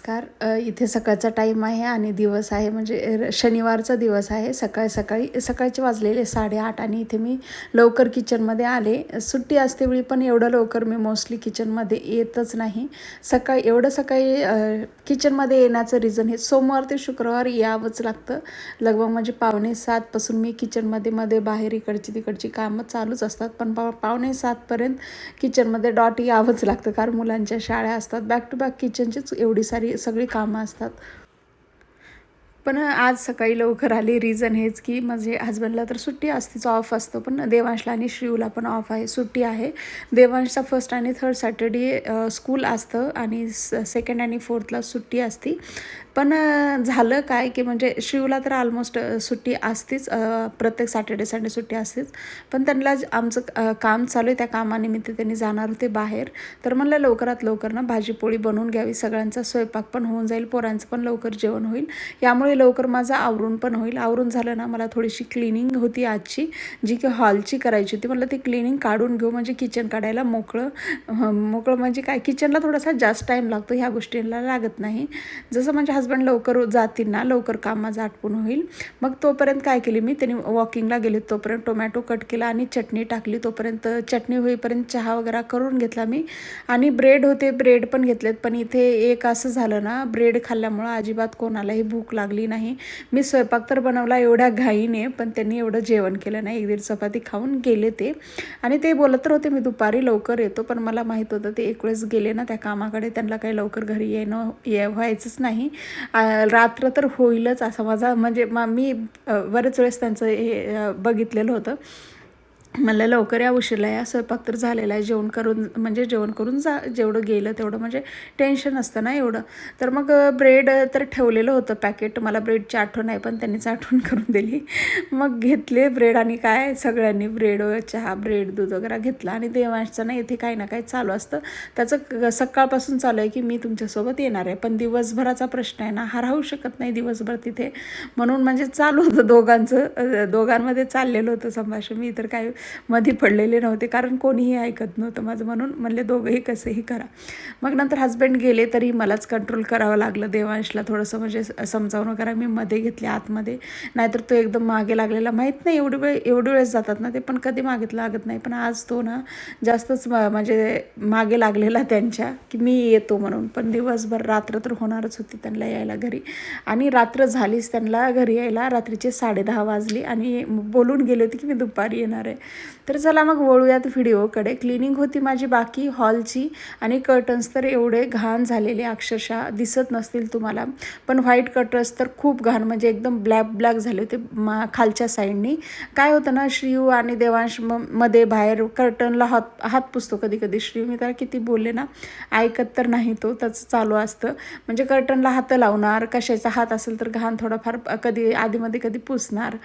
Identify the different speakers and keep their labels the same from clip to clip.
Speaker 1: हाय नमस्कार अ, इथे सकाळचा टाईम आहे आणि दिवस आहे. म्हणजे र- शनिवारचा दिवस आहे. सकाळी सकाळी सकाळचे वाजलेले साडेआठ आणि इथे मी लवकर किचनमध्ये आले. सुट्टी असते वेळी पण एवढं लवकर मी मोस्टली किचनमध्ये येतच नाही. सकाळी एवढं सकाळी किचनमध्ये येण्याचं रिझन हे सोमवार ते शुक्रवार यावंच लागतं. लगभग म्हणजे पावणे सातपासून मी किचनमध्ये मध्ये बाहेर इकडची तिकडची कामं चालूच असतात. पण पा पावणे सातपर्यंत किचनमध्ये डॉट यावंच लागतं. कारण मुलांच्या शाळा असतात. बॅक टू बॅक किचनचीच एवढी सारी सगळी कामं असतात. पण आज सकाळी लवकर आली. रिझन हेच की माझे हस्बंडला तर सुट्टी असतेच ऑफ असतो. पण देवांशला आणि श्रीवला पण ऑफ आहे सुट्टी आहे. देवांशचा फर्स्ट आणि थर्ड सॅटर्डे स्कूल असतं आणि सेकंड आणि फोर्थला सुट्टी असती. पण झालं काय की म्हणजे शिवला तर ऑलमोस्ट सुट्टी असतीच प्रत्येक सॅटर्डे संडे सुट्टी असतेच. पण त्यांना आमचं काम चालू आहे त्या कामानिमित्त त्यांनी जाणार होते बाहेर. तर म्हणलं लवकरात लवकर ना भाजीपोळी बनवून घ्यावी. सगळ्यांचा स्वयंपाक पण होऊन जाईल पोरांचं पण लवकर जेवण होईल. यामुळे लवकर माझं आवरून पण होईल. आवरून झालं ना मला थोडीशी क्लिनिंग होती आजची जी की हॉलची करायची होती. म्हणलं ती क्लिनिंग काढून घेऊ. म्हणजे किचन काढायला मोकळं मोकळं म्हणजे काय? किचनला थोडासा जास्त टाईम लागतो. ह्या गोष्टींना लागत नाही. जसं म्हणजे हस्बंड लवकर जातील ना लवकर काम माझं आटपून होईल. मग तोपर्यंत काय केली मी त्यांनी वॉकिंगला गेले तोपर्यंत टोमॅटो कट केला आणि चटणी टाकली. तोपर्यंत चटणी होईपर्यंत चहा वगैरे करून घेतला मी. आणि ब्रेड होते ब्रेड पण घेतलेत. पण इथे एक असं झालं ना ब्रेड खाल्ल्यामुळं अजिबात कोणालाही भूक लागली नाही. मी स्वयंपाक तर बनवला एवढ्या घाईने पण त्यांनी एवढं जेवण केलं नाही. एक दीड चपाती खाऊन गेले ते. आणि ते बोलत तर होते मी दुपारी लवकर येतो. पण मला माहीत होतं ते एक वेळेस गेले ना त्या कामाकडे त्यांना काही लवकर घरी येणं ये व्हायचंच नाही. रात्र तर होईलच असा माझा म्हणजे मा मी बरेच वेळेस त्यांचं हे बघितलेलं होतं. मला लवकर या उशिरला या स्वयंपाक तर झालेला आहे जेवण करून म्हणजे जेवण करून जा जेवढं गेलं तेवढं म्हणजे टेन्शन असतं ना एवढं. तर मग ब्रेड तर ठेवलेलं होतं पॅकेट मला ब्रेडची आठवण आहे पण त्यांनीच आठवण करून दिली. मग घेतले ब्रेड आणि काय सगळ्यांनी ब्रेड चहा ब्रेड दूध वगैरे घेतला आणि देवांशचं ना इथे काही ना काही चालू असतं. त्याचं क- सकाळपासून चालू आहे की मी तुमच्यासोबत येणार आहे पण दिवसभराचा प्रश्न आहे ना हा राहू शकत नाही दिवसभर तिथे. म्हणून म्हणजे चालू होतं दोघांचं दोघांमध्ये चाललेलं होतं संभाषण. मी तर काय मध्ये पडलेले नव्हते कारण कोणीही ऐकत नव्हतं माझं. म्हणून म्हणले दोघंही कसंही करा. मग नंतर हस्बंड गेले तरी मलाच कंट्रोल करावं लागलं देवांशला थोडंसं म्हणजे समजावणं समजावून करा मी मध्ये घेतले आतमध्ये. नाहीतर तो एकदम मागे लागलेला माहीत नाही एवढी वेळ एवढी वेळेस जातात ना ते पण कधी मागे लागत नाही. पण आज तो ना जास्तच म- म्हणजे मागे लागलेला त्यांच्या की मी येतो म्हणून. पण दिवसभर रात्र तर होणारच होती त्यांना यायला घरी. आणि रात्र झालीच त्यांना घरी यायला रात्रीचे साडेदहा वाजली आणि बोलून गेले होते की मी दुपारी येणार आहे. तर चला मग वळूयात व्हिडिओकडे. क्लिनिंग होती माझी बाकी हॉलची आणि कर्टन्स तर एवढे घाण झालेले अक्षरशः दिसत नसतील तुम्हाला. पण व्हाईट कर्टन्स तर खूप घाण म्हणजे एकदम ब्लॅक ब्लॅक झाले होते मा खालच्या साईडनी काय होतं ना श्रीयू आणि देवांश म- मध्ये बाहेर कर्टनला हात हात पुसतो कधी कधी श्रीयू मी त्याला किती बोलले ना ऐकत तर नाही तो त्याचं चालू असतं. म्हणजे कर्टनला हात लावणार कशाचा हात असेल तर घाण थोडाफार कधी आधीमध्ये कधी पुसणार.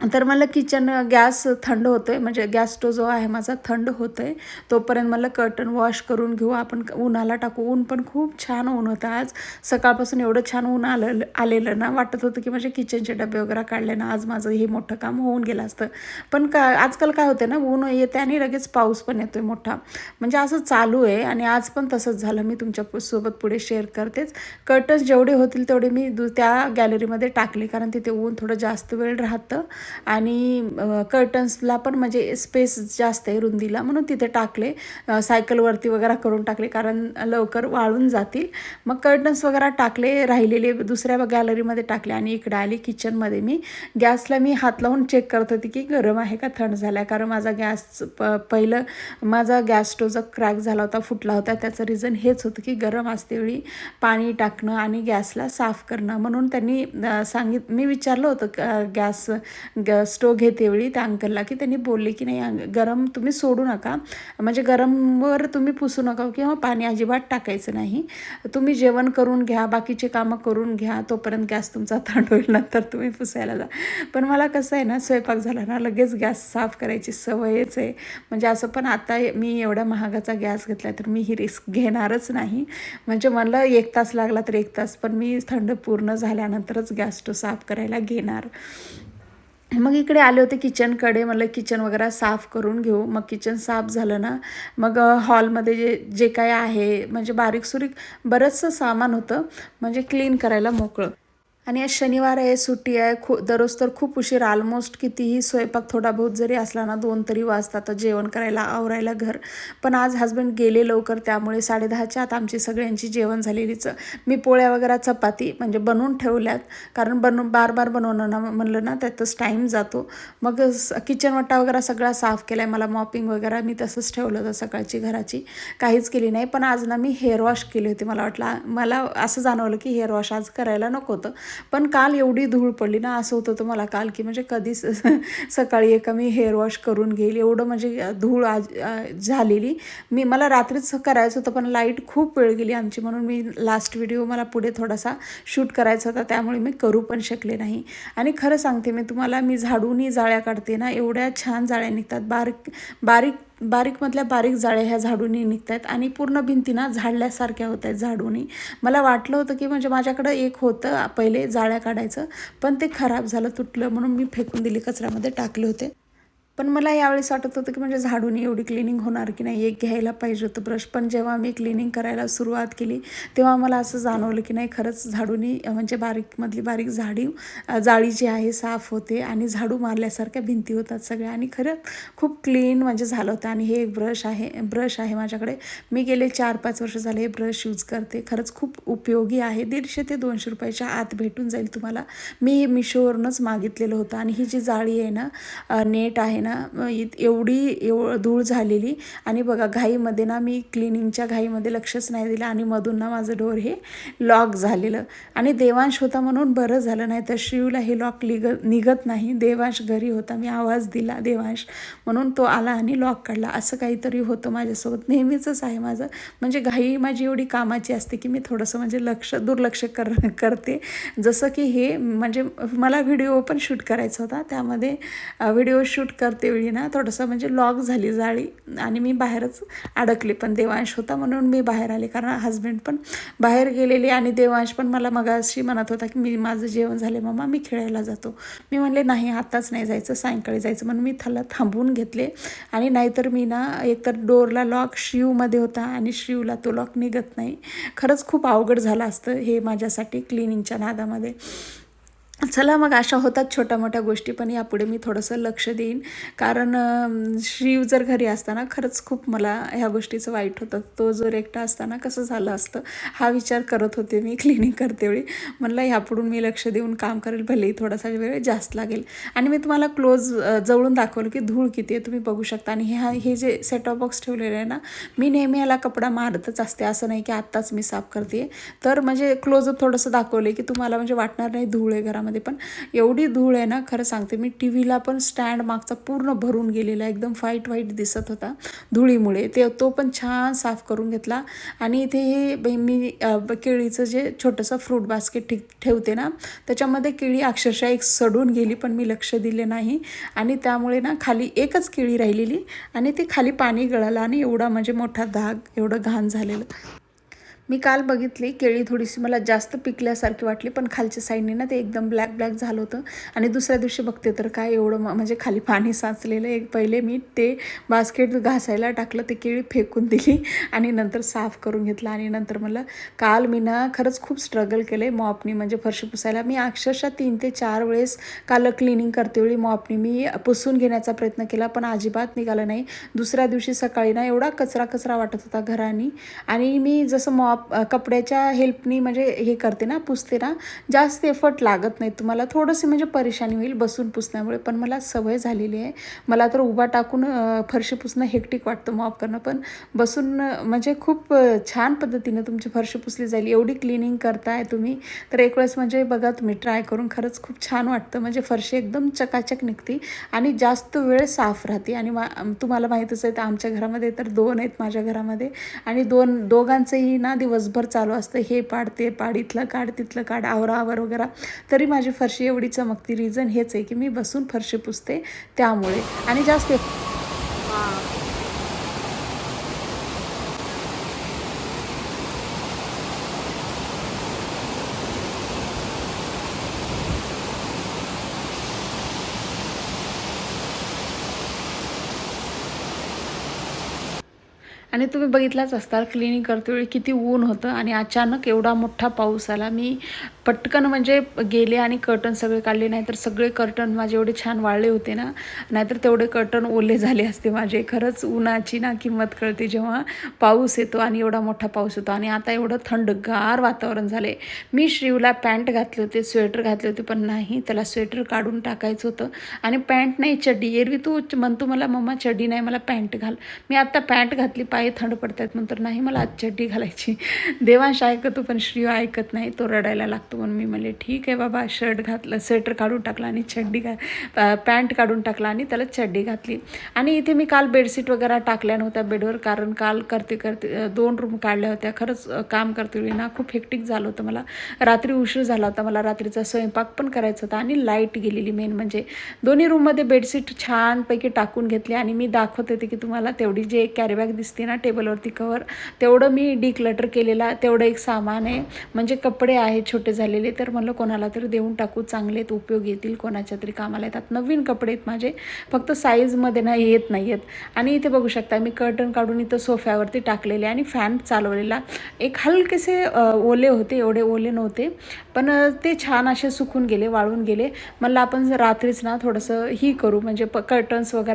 Speaker 1: तर मला किचन गॅस थंड होतो आहे म्हणजे गॅस स्टो जो आहे माझा थंड होतो आहे तोपर्यंत मला कर्टन वॉश करून घेऊ. आपण उन्हाला टाकू. ऊन पण खूप छान ऊन होतं आज. सकाळपासून एवढं छान ऊन आलं आलेलं ना. वाटत होतं की माझे किचनचे डबे वगैरे काढले ना. आज माझं हे मोठं काम होऊन गेलं असतं. पण का आजकाल काय होतं ना ऊन येते आणि लगेच पाऊस पण येतो आहे मोठा. म्हणजे असं चालू आहे आणि आज पण तसंच झालं. मी तुमच्यासोबत पुढे शेअर करतेच. कर्टन्स जेवढे होतील तेवढे मी दु त्या गॅलरीमध्ये टाकले. कारण तिथे ऊन थोडं जास्त वेळ राहतं. आणि कर्टन्सला पण म्हणजे स्पेस जास्त आहे रुंदीला म्हणून तिथे टाकले. सायकलवरती वगैरे करून टाकले कारण लवकर वाळून जातील. मग कर्टन्स वगैरे टाकले राहिलेले दुसऱ्या गॅलरीमध्ये टाकले आणि इकडे आली किचनमध्ये मी. गॅसला मी हात लावून चेक करत होती की गरम आहे का थंड झाला आहे कारण माझा गॅस प पहिलं माझा गॅस स्टोवचा क्रॅक झाला होता फुटला होता त्याचं रिझन हेच होतं की गरम असते वेळी पाणी टाकणं आणि गॅसला साफ करणं. म्हणून त्यांनी सांगित मी विचारलं होतं गॅस ग स्टोव घेतेवेळी त्या अंकलला की त्यांनी बोलले की नाही गरम तुम्ही सोडू नका. म्हणजे गरमवर तुम्ही पुसू नका किंवा पाणी अजिबात टाकायचं नाही. तुम्ही जेवण करून घ्या बाकीचे कामं करून घ्या तोपर्यंत गॅस तुमचा थंड होईल नंतर तुम्ही पुसायला जा. पण मला कसं आहे ना स्वयंपाक झाला ना लगेच गॅस साफ करायची सवयच आहे. म्हणजे असं पण आता मी एवढा महागाचा गॅस घेतला तर मी ही रिस्क घेणारच नाही. म्हणजे मला एक तास लागला तर एक तास पण मी थंड पूर्ण झाल्यानंतरच गॅस तो साफ करायला घेणार. मग इकडे आले होते किचनकडे म्हटलं किचन वगैरे साफ करून घेऊ. मग किचन साफ झालं ना मग हॉलमध्ये जे जे काय आहे म्हणजे बारीक सुरीक बरंचसं सामान होतं म्हणजे क्लीन करायला मोकळं. आणि आज शनिवार आहे सुट्टी आहे. खू दररोज तर खूप उशीर ऑलमोस्ट कितीही स्वयंपाक थोडा बहुत जरी असला ना दोन तरी वाजतात जेवण करायला आवरायला घर. पण आज हस्बंड गेले लवकर त्यामुळे साडेदहाच्या आत आमची सगळ्यांची जेवण झालेलीच. मी पोळ्या वगैरे चपाती म्हणजे बनवून ठेवल्यात. कारण बनवून बार बार बनवणं ना म्हणलं ना त्यातच टाईम जातो. मग स- किचन वट्टा वगैरे सगळा साफ केला आहे मला मॉपिंग वगैरे मी तसंच ठेवलं होतं सकाळची घराची. काहीच केली नाही. पण आज ना मी हेअर वॉश केली होती मला वाटलं मला असं जाणवलं की हेअर वॉश आज करायला नको होतं. पण काल एवढी धूळ पडली ना असं होतं होतं मला काल की म्हणजे कधीच सकाळी एका मी हेअर वॉश करून घेईल. एवढं म्हणजे धूळ आज झालेली. मी मला रात्रीच करायचं होतं पण लाइट खूप वेळ गेली आमची. म्हणून मी लास्ट व्हिडिओ मला पुढे थोडासा शूट करायचा होता. त्यामुळे मी करू पण शकले नाही. आणि खरं सांगते मी तुम्हाला मी झाडूनी जाळ्या काढते ना एवढ्या छान जाळ्या निघतात. बारीक बारीक बारीकमधल्या बारीक जाळ्या ह्या झाडूनी निघत आहेत आणि पूर्ण भिंती ना झाडल्यासारख्या होत आहेत झाडूनी मला वाटलं होतं की म्हणजे माझ्याकडं एक होतं पहिले जाळ्या काढायचं पण ते खराब झालं तुटलं म्हणून मी फेकून दिली कचऱ्यामध्ये टाकले होते. पण मला यावेळेस वाटत होतं की म्हणजे झाडून एवढी क्लिनिंग होणार की नाही एक घ्यायला पाहिजे होतं ब्रश पण जेव्हा मी क्लिनिंग करायला सुरुवात केली तेव्हा मला असं जाणवलं की नाही खरंच झाडूनी म्हणजे बारीकमधली बारीक झाडी जाळी जी आहे साफ होते आणि झाडू मारल्यासारख्या भिंती होतात सगळ्या. आणि खरं खूप क्लीन म्हणजे झालं होतं. आणि हे एक ब्रश आहे ब्रश आहे माझ्याकडे. मी गेले चार पाच वर्ष झाले हे ब्रश यूज करते. खरंच खूप उपयोगी आहे. दीडशे ते दोनशे रुपयाच्या आत भेटून जाईल तुम्हाला. मी हे मिशोवरूनच मागितलेलं होतं. आणि ही जी जाळी आहे ना नेट आहे ना इत- एवढी एव धूळ झालेली. आणि बघा घाईमध्ये ना मी क्लिनिंगच्या घाईमध्ये लक्षच नाही दिलं आणि मधून ना माझं डोर हे लॉक झालेलं. आणि देवांश होता म्हणून बरं झालं नाही तर शिवला हे लॉक लिग निघत नाही. देवांश घरी होता मी आवाज दिला देवांश म्हणून तो आला आणि लॉक काढला. असं काहीतरी होतं माझ्यासोबत. नेहमीचंच आहे माझं. म्हणजे घाई माझी एवढी कामाची असते की मी थोडंसं म्हणजे लक्ष दुर्लक्ष कर करते. जसं की हे म्हणजे मला व्हिडिओ पण शूट करायचा होता. त्यामध्ये व्हिडिओ शूट करते वेळी ना थोडंसं म्हणजे लॉक झाली जाळी आणि मी बाहेरच अडकले. पण देवांश होता म्हणून मी बाहेर आले. कारण हस्बंड पण बाहेर गेलेले आणि देवांश पण मला मगाशी म्हणत होता की मी माझं जेवण झाले मम्मा मी खेळायला जातो. मी म्हणले नाही आत्ताच नाही जायचं सायंकाळी जायचं. म्हणून मी त्याला थांबवून घेतले. आणि नाहीतर मी ना एकतर डोरला लॉक शिवमध्ये होता आणि शिवला तो लॉक निघत नाही. खरंच खूप अवघड झालं असतं हे माझ्यासाठी क्लिनिंगच्या नादामध्ये. चला मग अशा होतात छोट्या मोठ्या गोष्टी पण यापुढे मी थोडंसं लक्ष देईन. कारण शिव जर घरी असताना खरंच खूप मला ह्या गोष्टीचं वाईट होतं. तो जर एकटा असताना कसं झालं असतं हा विचार करत होते मी क्लिनिक करते वेळी म्हणलं ह्यापुढून मी लक्ष देऊन काम करेल भलेही थोडासा वेळ जास्त लागेल. आणि मी तुम्हाला क्लोज जवळून दाखवलं की धूळ किती आहे तुम्ही बघू शकता. आणि ह्या हे जे सेटॉप बॉक्स ठेवलेले आहे ना मी नेहमी याला कपडा मारतच असते. असं नाही की आत्ताच मी साफ करते तर म्हणजे क्लोजअप थोडंसं दाखवले की तुम्हाला म्हणजे वाटणार नाही धूळ आहे घरामध्ये. पण एवढी धूळ आहे ना खरं सांगते मी टी व्हीला पण स्टँड मागचा पूर्ण भरून गेलेला एकदम फाईट वाईट दिसत होता धुळीमुळे. ते तो पण छान साफ करून घेतला. आणि इथे हे मी केळीचं जे छोटंसं फ्रूट बास्केट ठिक ठेवते ना त्याच्यामध्ये केळी अक्षरशः एक सडून गेली पण मी लक्ष दिले नाही. आणि त्यामुळे ना खाली एकच केळी राहिलेली आणि ती खाली पाणी गळालं आणि एवढा म्हणजे मोठा धाग एवढं घाण झालेलं. मी काल बघितली केळी थोडीशी मला जास्त पिकल्यासारखी वाटली पण खालच्या साईडने ना ते एकदम ब्लॅक ब्लॅक झालं होतं. आणि दुसऱ्या दिवशी बघते तर काय एवढं म- म्हणजे खाली पाणी साचलेलं एक पहिले मी ते बास्केट घासायला टाकलं ते केळी फेकून दिली आणि नंतर साफ करून घेतलं. आणि नंतर मला काल मी ना खरंच खूप स्ट्रगल केलं आहे मॉपनी म्हणजे फरशी पुसायला. मी अक्षरशः तीन ते चार वेळेस काल क्लिनिंग करतेवेळी मॉपनी. मी पुसून घेण्याचा प्रयत्न केला पण अजिबात निघालं नाही. दुसऱ्या दिवशी सकाळी ना एवढा कचरा कचरा वाटत होता घराने. आणि मी जसं मॉप कपड्याच्या हेल्पनी म्हणजे हे करते ना पुसते ना जास्त एफर्ट लागत नाही. तुम्हाला थोडंसं म्हणजे परेशानी होईल बसून पुसण्यामुळे पण मला सवय झालेली आहे. मला तर उभा टाकून फरशी पुसणं हेक्टिक वाटतं मॉप करणं पण बसून म्हणजे खूप छान पद्धतीनं तुमची फरशी पुसली जाईल. एवढी क्लिनिंग करताय तुम्ही तर एक वेळेस म्हणजे बघा तुम्ही ट्राय करून खरंच खूप छान वाटतं. म्हणजे फरशी एकदम चकाचक निघते आणि जास्त वेळ साफ राहते. आणि मा तुम्हाला माहीतच आहे तर आमच्या घरामध्ये तर दोन आहेत माझ्या घरामध्ये. आणि दोन दोघांचंही ना दिवसभर चालू असतं. हे पाड ते पाड इथलं काढ तिथलं काढ आवरा आवर वगैरे. तरी माझी फरशी एवढी चमकती. रिझन हेच आहे की मी बसून फरशी पुसते त्यामुळे. आणि जास्त आणि तुम्ही बघितलाच असताल क्लिनिंग करते वेळी किती ऊन होतं आणि अचानक एवढा मोठा पाऊस आला. मी पटकन म्हणजे गेले आणि कर्टन सगळे काढले नाहीतर सगळे कर्टन माझे एवढे छान वाळले होते ना नाहीतर तेवढे कर्टन ओले झाले असते माझे. खरंच उन्हाची ना किंमत कळते जेव्हा पाऊस येतो आणि एवढा मोठा पाऊस येतो आणि आता एवढं थंडगार वातावरण झाले मी श्रीवला पॅन्ट घातले होते स्वेटर घातले होते पण नाही त्याला स्वेटर काढून टाकायचं होतं. आणि पॅन्ट नाही चड्डी. एरवी तू म्हणतो मला मम्मा चड्डी नाही मला पॅन्ट घाल. मी आत्ता पॅन्ट घातली पाय थंड पडतात म्हणतो नाही मला आज चड्डी घालायची. देवांश ऐकतो पण श्रीयो ऐकत नाही तो रडायला लागतो. म्हणून मी म्हणले ठीक आहे बाबा शर्ट घातलं स्वेटर काढून टाकला आणि चड्डी घा पॅन्ट काढून टाकला आणि त्याला चड्डी घातली. आणि इथे मी काल बेडशीट वगैरे टाकल्या नव्हत्या बेडवर कारण काल करते करते दोन रूम काढल्या होत्या. खरंच काम करते वेळी ना खूप हेक्टिक झालं होतं मला. रात्री उशीर झाला होता मला रात्रीचा स्वयंपाक पण करायचा होता आणि लाइट गेलेली मेन म्हणजे. दोन्ही रूममध्ये बेडशीट छानपैकी टाकून घेतली आणि मी दाखवत होते की तुम्हाला तेवढी जे कॅरीबॅग दिसते ना टेबलवरती कवर तेवढं मी डिक्लटर केलेला तेवढं एक सामान आहे. म्हणजे कपडे आहेत छोटे झालेले. तर म्हणलं कोणाला तरी देऊन टाकू चांगले आहेत उपयोग येतील कोणाच्या तरी कामाला येतात. नवीन कपडे आहेत माझे. फक्त साईजमध्ये ना येत नाही आहेत आणि इथे बघू शकता मी कर्टन काढून इथं सोफ्यावरती टाकलेले आणि फॅन चालवलेला. एक हलकेसे ओले होते. एवढे ओले नव्हते. पण ते छान असे सुकून गेले वाळून गेले. म्हणलं आपण रात्रीच ना थोडंसं ही करू. म्हणजे प कर्टन्स वगैरे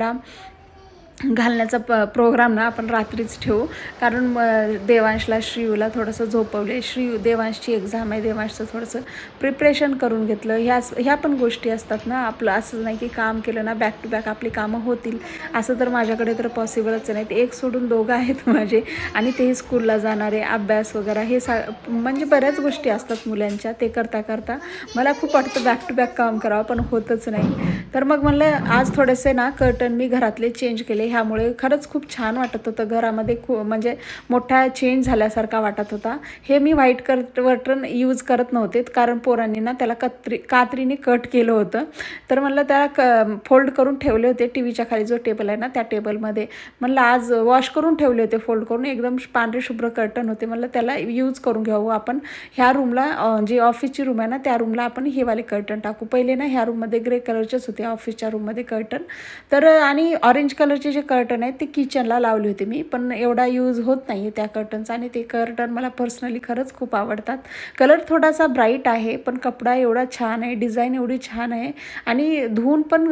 Speaker 1: घालण्याचा प प्रोग्राम ना आपण रात्रीच ठेवू. कारण म देवांशला श्रीयूला थोडंसं झोपवले. श्री देवांशची एक्झाम आहे. देवांशचं थोडंसं प्रिपरेशन करून घेतलं. ह्या ह्या पण गोष्टी असतात ना. आपलं असं नाही की काम केलं ना बॅक टू बॅक आपली कामं होतील. असं तर माझ्याकडे तर पॉसिबलच नाही ते एक सोडून दोघं आहेत माझे. आणि तेही स्कूलला जाणारे अभ्यास वगैरे हे सा म्हणजे बऱ्याच गोष्टी असतात मुलांच्या. ते करता करता मला खूप वाटतं बॅक टू बॅक काम करावं पण होतच नाही. तर मग म्हणलं आज थोडेसे ना कर्टन मी घरातले चेंज केले. ह्यामुळे खरंच खूप छान वाटत होतं. घरामध्ये खूप म्हणजे मोठा चेंज झाल्यासारखा वाटत होता. हे मी व्हाईट कट वर्टन यूज करत नव्हते. कारण पोरांनी ना त्याला कत्री कात्रीने कट केलं होतं. तर म्हणलं त्याला क फोल्ड करून ठेवले होते. टी व्हीच्या खाली जो टेबल आहे ना त्या टेबलमध्ये म्हणलं आज वॉश करून ठेवले होते फोल्ड करून. एकदम पांढरे शुभ्र कर्टन होते. म्हणलं त्याला यूज करून घ्यावं आपण. ह्या रूमला जी ऑफिसची रूम आहे ना त्या रूमला आपण हे वाले कर्टन टाकू. पहिले ना ह्या रूममध्ये ग्रे कलरचेच होते. ऑफिसच्या रूममध्ये कर्टन तर आणि ऑरेंज कलरचे जे कर्टन आहेत ते किचनला लावले होते मी पण एवढा यूज होत नाही त्या कर्टनचा आणि ते कर्टन मला पर्सनली खरंच खूप आवडतात. कलर थोडासा ब्राईट आहे पण कपडा एवढा छान आहे डिझाईन एवढी छान आहे. आणि धुवून पण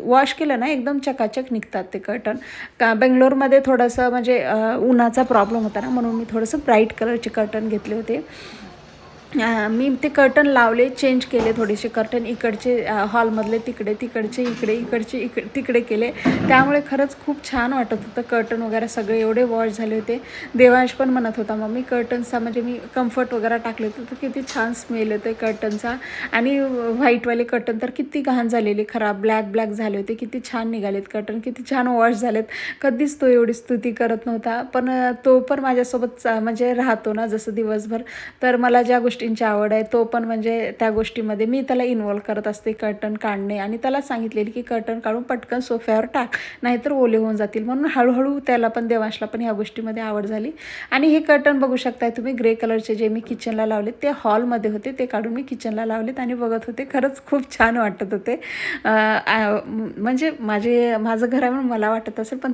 Speaker 1: वॉश केलं ना एकदम चकाचक निघतात ते कर्टन का बेंगलोरमध्ये थोडंसं म्हणजे उन्हाचा प्रॉब्लेम होता ना म्हणून मी थोडंसं ब्राईट कलरचे कर्टन घेतले होते. मी ते कर्टन लावले चेंज केले थोडेसे कर्टन इकडचे हॉलमधले तिकडे तिकडचे इकडे इकडचे इकडे तिकडे केले. त्यामुळे खरंच खूप छान वाटत होतं. कर्टन वगैरे सगळे एवढे वॉश झाले होते. देवांश पण म्हणत होता मग मी कर्टन्सचा म्हणजे मी कम्फर्ट वगैरे टाकले होते. तर किती छान स्मेल होते कर्टनचा आणि व्हाईटवाले कर्टन तर किती घाण झालेले खराब. ब्लॅक ब्लॅक झाले होते. किती छान निघालेत कर्टन किती छान वॉश झालेत. कधीच तो एवढी स्तुती करत नव्हता. पण तो पण माझ्यासोबत म्हणजे राहतो ना जसं दिवसभर. तर मला ज्या गोष्टी गोष्टींची आवड आहे तो पण म्हणजे त्या गोष्टीमध्ये मी त्याला इन्वॉल्व करत असते कर्टन काढणे आणि त्याला सांगितलेली की कर्टन काढून पटकन सोफ्यावर टाक नाहीतर ओले होऊन जातील. म्हणून हळूहळू त्याला पण देवांशला पण ह्या गोष्टीमध्ये आवड झाली. आणि हे कर्टन बघू शकताय तुम्ही ग्रे कलरचे जे मी किचनला लावले ते हॉलमध्ये होते ते काढून मी किचनला लावलेत आणि बघत होते. खरंच खूप छान वाटत होते. म्हणजे माझे माझं घर आहे म्हणून मला वाटत असेल पण